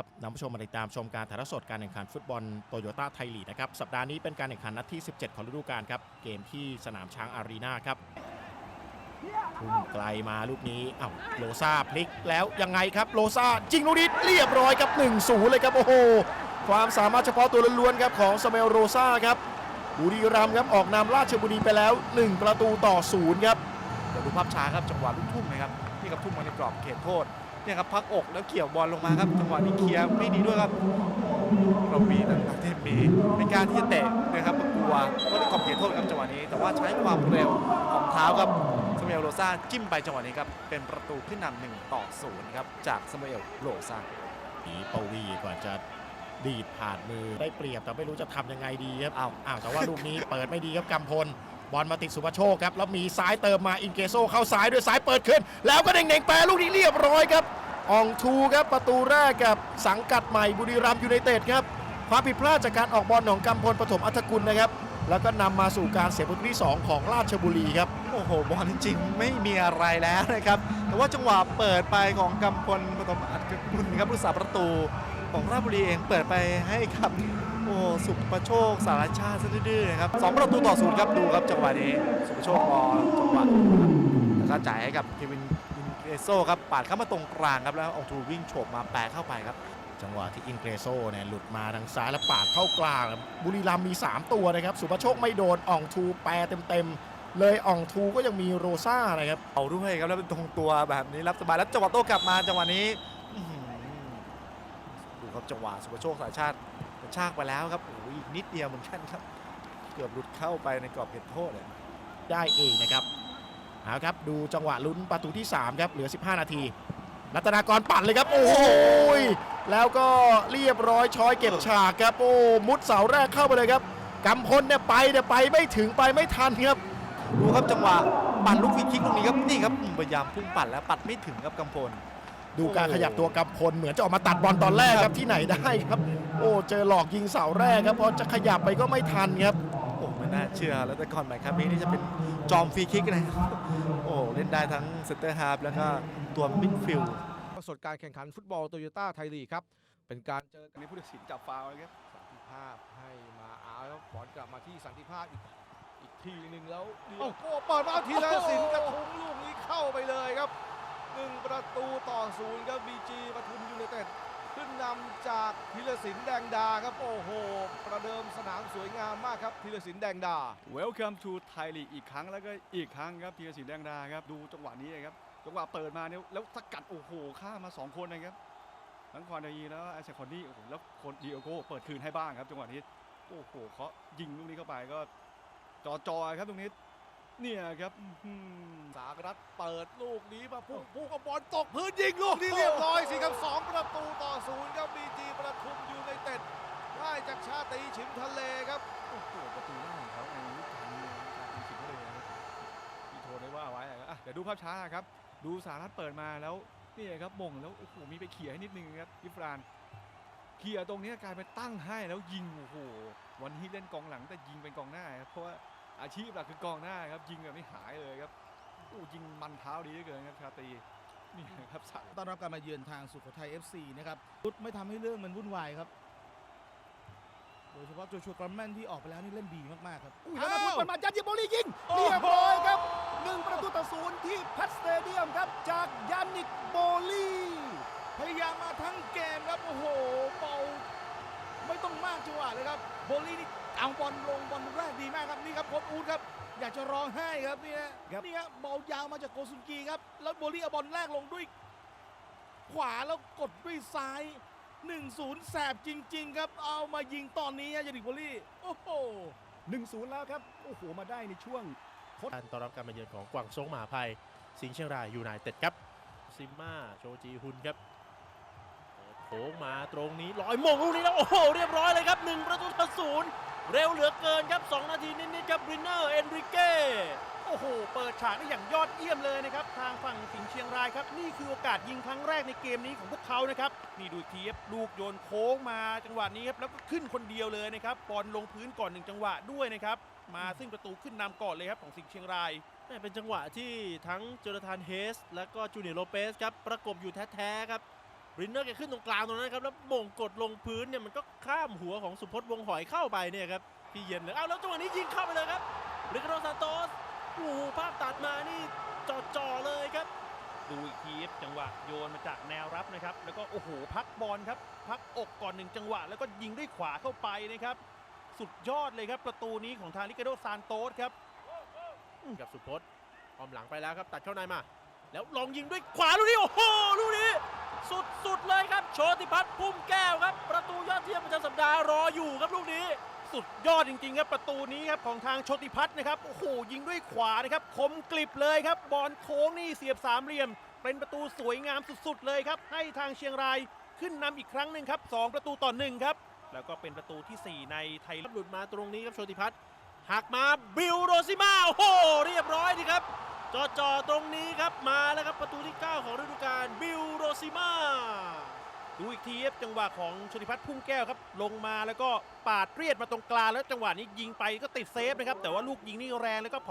ครับนำผู้ชมมาติดตามชมการถ่ายทอดสดการแข่งขันฟุตบอลโตโยต้าไทยลีกนะครับ สัปดาห์นี้เป็นการแข่งขันนัดที่ 17 ของฤดูกาลครับ เกมที่สนามช้างอารีนาครับพุ่งไกลมาลูกนี้อ้าวโลซาพลิกแล้วยังไงครับโลซาจริงลูกนี้เรียบร้อยครับ1-0เลยครับ โอ้โห ความสามารถเฉพาะตัวล้วนๆครับของสเมลโรซาครับบุรีรัมย์ครับออกนำราชบุรีไปแล้ว 1 ประตูต่อศูนย์ครับเดี๋ยวดูภาพช้าครับจังหวะลูกทุ่มนะครับนี่ครับทุ่มมาในกรอบเขตโทษ เนี่ยครับพักอกแล้วเกี่ยวบอลลงมาครับจังหวะนี้เคลียร์ไม่ดีด้วยครับเรามีแต่ประเทศมีไม่กล้าที่จะเตะนะครับกลัวเพราะในกรอบเขตโทษครับจังหวะนี้ แต่ว่าใช้ความเร็วของเท้าครับสมาเอลโรซาจิ้มไปจังหวะนี้ครับเป็นประตูขึ้นนำหนึ่งต่อศูนย์ครับจากสมาเอลโรซาหนีปวีก่อนจะดีดผ่านมือได้เปรียบแต่ไม่รู้จะทำยังไงดีครับอ้าวอ้าวแต่ว่าลูกนี้เปิดไม่ดีครับกำพล บอลมาติดสุภโชคครับ แล้วมีซ้ายเติมมาอินเกโซเข้าซ้ายด้วยซ้ายเปิดขึ้น แล้วก็เด้งๆแปรลูกนี้เรียบร้อยครับอองทูครับประตูแรกกับสังกัดใหม่บุรีรัมย์ยูไนเต็ดครับความผิดพลาดจากการออกบอลของกำพลปฐมอัฐกุลนะครับ แล้วก็นำมาสู่การเสียประตูที่สองของราชบุรีครับ โอ้โห บอลจริงๆ ไม่มีอะไรแล้วนะครับ แต่ว่าจังหวะเปิดไปของกำพลปฐมอัดกุลครับผู้สาประตู ของราชบุรีเองเปิดไปให้กับโอ้สุประโชคสารชาติซะดื้อๆนะครับสองประตูต่อศูนย์ครับดูครับจังหวะนี้สุประโชครอจังหวะแล้วก็จ่ายให้กับเควินอินเกโซครับปาดเข้ามาตรงกลางครับแล้วเอาทูวิ่งโฉบมาแปะเข้าไปครับจังหวะที่อินเกรโซเนี่ยหลุดมาทางซ้ายแล้วปาดเข้ากลาง บุรีรัมย์มี 3 ตัวนะครับ สุภโชคไม่โดนอ่องทูแปรเต็มๆ เลยอ่องทูก็ยังมีโรซ่านะครับ เอาด้วยครับ แล้วเป็นตรงตัวแบบนี้รับสบายแล้วจังหวะโต้กลับมาจังหวะนี้อื้อหือดู ครับจังหวะสุภโชคสายชาติกระชากไปแล้วครับโอ้ยอีกนิดเดียวเหมือนกันครับ เกือบหลุดเข้าไปในกรอบเขตโทษเลยได้เองนะครับเอาครับดูจังหวะลุ้นประตูที่ 3 ครับ เหลือ 15 นาที รัตนากรปั่นเลยครับ โอ้โหยแล้วก็เรียบร้อยช้อยเก็บฉากครับ โอ้มุดเสาแรกเข้าไปเลยครับกำพลเนี่ยไปเนี่ยไปไม่ถึงไปไม่ทันครับดูครับจังหวะปั่นลูกฟรีคิกตรงนี้ครับนี่ครับพยายามพุ่งปั่นแล้วปัดไม่ถึงครับกำพล ดูการขยับตัวกำพลเหมือนจะออกมาตัดบอลตอนแรกครับที่ไหนได้ครับ โอ้เจอหลอกยิงเสาแรกครับพอจะขยับไปก็ไม่ทันครับโอ้ไม่น่าเชื่อแล้วแต่ก่อนใหม่ครับนี้นี่จะเป็นจอมฟรีคิกนะครับโอ้เล่นได้ทั้งเซนเตอร์ฮาร์ฟแล้วก็ตัวมิดฟิลด์สดการแข่งขันฟุตบอลโตโยต้าไทยลีกครับ เป็นการเจอกันนี่ผู้ตัดสินจับฟาวล์นะครับสันติภาพให้มาเอาแล้วบอลกลับมาที่สันติภาพอีกอีกทีหนึ่งแล้วเดียวโอ้โอ้เปิดมาทีละสินกระทุงลูกนี้เข้าไปเลยครับ หนึ่งประตูต่อศูนย์ครับบีจีปทุมยูไนเต็ดขึ้นนำจากธีรศิลป์แดงดาครับ โอ้โห ประเดิมสนามสวยงามมากครับธีรศิลป์แดงดา Welcome to Thai League อีกครั้งแล้วก็อีกครั้งครับธีรศิลป์แดงดาครับ ดูจังหวะนี้ครับจังหวะเปิดมาเนี่ยแล้วสกัด โอ้โหข้ามา 2 คนนะครับทั้งควอนดายีแล้วไอเซคอนนี่โอ้โหแล้วคนดิโอโก้เปิดคืนให้บ้างครับจังหวะนี้ โอ้โหเขายิงลูกนี้เข้าไปก็จอจอครับตรงนี้ เนี่ยครับอื้อหือสากรัฐเปิดลูกนี้มาพุ่งพุ่งกับบอลตกพื้นยิงลูกนี้เรียบร้อยสิครับสองประตูต่อศูนย์ครับบีจีปทุมยูไนเต็ดได้จากชาตรีฉิมทะเลครับโอ้โหประตูแรกของเขาในฤดูกาลนี้นะครับการยิงเลยนะครับที่โทนได้ว่าไว้อะอะเดี๋ยวดูภาพช้าครับ ดูสารัฐเปิดมาแล้วนี่ครับมงแล้วโอ้โหมีไปเขี่ยให้นิดนึงครับอิฟรานเขี่ยตรงเนี้ยกลายเป็นตั้งให้แล้วยิงโอ้โหวันนี้เล่นกองหลังแต่ยิงเป็นกองหน้าครับเพราะว่า อาชีพหลักคือกองหน้าครับยิงแบบไม่หายเลยครับโอ้ยิงมันเท้าดีเหลือเกินครับชาตรีนี่ครับสาต้อนรับการมาเยือนทางสุโขทัย FC นะครับรุดไม่ทำให้เรื่องมันวุ่นวายครับ โดยเฉพาะโจชัวกรัมแมนที่ออกไปแล้วนี่เล่นดีมากๆครับอุ้ยแล้วมาอ้าวพุทธมันมายัดยิงโบลียิงโอ้โหเรียบร้อยครับหนึ่งประตูต่อศูนย์ที่พัทสเตเดียมครับจากยานิกโบลีพยายามมาทั้งเกมครับโอ้โหเบาไม่ต้องมากจังหวะเลยครับโบลีนี่ เอาบอลลงบอลแรกดีมากครับนี่ครับโค้ชอูดครับอยากจะร้องไห้ครับเนี่ยครับนี่ครับเบายาวมาจากโกซุนกีครับแล้วโบลีเอาบอลแรกลงด้วย ขวาแล้วกดด้วยซ้าย 1-0 แสบจริง ๆ ครับ เอามายิงตอนนี้ฮะยานิกโบลี่โอ้โห1-0 แล้วครับโอ้โหมาได้ในช่วงการต้อนรับการมาเยือนของกวางซงมหาภัย สิงห์เชียงรายยูไนเต็ดครับซิมมาโชจีฮุนครับเปิดโค้งมาตรงนี้ลอยมงลูกนี้แล้วโอ้โหเรียบร้อยเลยครับ 1 ประตูต่อศูนย์ เร็วเหลือเกินครับ 2 นาทีนิดๆครับบรินเนอร์เอนริเก้โอ้โห เปิดฉากได้อย่างยอดเยี่ยมเลยนะครับ ทางฝั่งสิงห์เชียงรายครับ นี่คือโอกาสยิงครั้งแรกในเกมนี้ของพวกเขานะครับ นี่ดูทีครับลูกโยนโค้งมาจังหวะนี้ครับ แล้วก็ขึ้นคนเดียวเลยนะครับบอลลงพื้นก่อนหนึ่งจังหวะด้วยนะครับ มาซึ่งประตูขึ้นนำก่อนเลยครับของสิงห์เชียงรายแม่เป็นจังหวะที่ทั้งโจนาธานเฮส และก็จูเนียร์โลเปสครับประกบอยู่แท้ๆครับ รินเนอร์แกขึ้นตรงกลางตรงนั้นครับแล้วโมงกดลงพื้นเนี่ยมันก็ข้ามหัวของสุพจน์วงหอยเข้าไปเนี่ยครับพี่เย็นเลยอ้าวแล้วจังหวะนี้ยิงเข้าไปเลยครับริคาร์โดซานโตสโอ้โหภาพตัดมานี่จ่อๆเลยครับ ดูอีกทีครับจังหวะโยนมาจากแนวรับนะครับ แล้วก็โอ้โหพักบอลครับ พักอกก่อนหนึ่งจังหวะ แล้วก็ยิงด้วยขวาเข้าไปนะครับ สุดยอดเลยครับ ประตูนี้ของทางลิกาโดซานโตสครับกับสุพจน์ออมหลังไปแล้วครับ ตัดเข้าในมา แล้วลองยิงด้วยขวาลูกนี้โอ้โหลูกนี้ สุดๆเลยครับโชติพัฒน์พุ่มแก้วครับ ประตูยอดเยี่ยมประจำสัปดาห์รออยู่ครับลูกนี้ สุดยอดจริงๆครับประตูนี้ครับของทางโชติพัฒน์นะครับโอ้โหยิงด้วยขวานะครับคมกลิบเลยครับบอลโค้งนี่เสียบสามเหลี่ยม เป็นประตูสวยงามสุดๆเลยครับให้ทางเชียงรายขึ้นนำอีกครั้งหนึ่งครับสองประตูต่อหนึ่งครับแล้วก็เป็นประตูทีสี่ 4 ในไทยหลุดมาตรงนี้ครับโชติพัฒน์หักมาบิลโรซิมาโอ้โหเรียบร้อยดีครับจอจอตรงนี้ครับมาแล้วครับประตูที่ 9 ของฤดูกาลบิลโร ซิมาดูอีกทีครับจังหวะของชนิพัฒน์พุ่มแก้วครับ ลงมาแล้วก็ปาดเรียดมาตรงกลางแล้วจังหวะนี้ยิงไปก็ติดเซฟนะครับแต่ว่าลูกยิงนี่แรงแล้วก็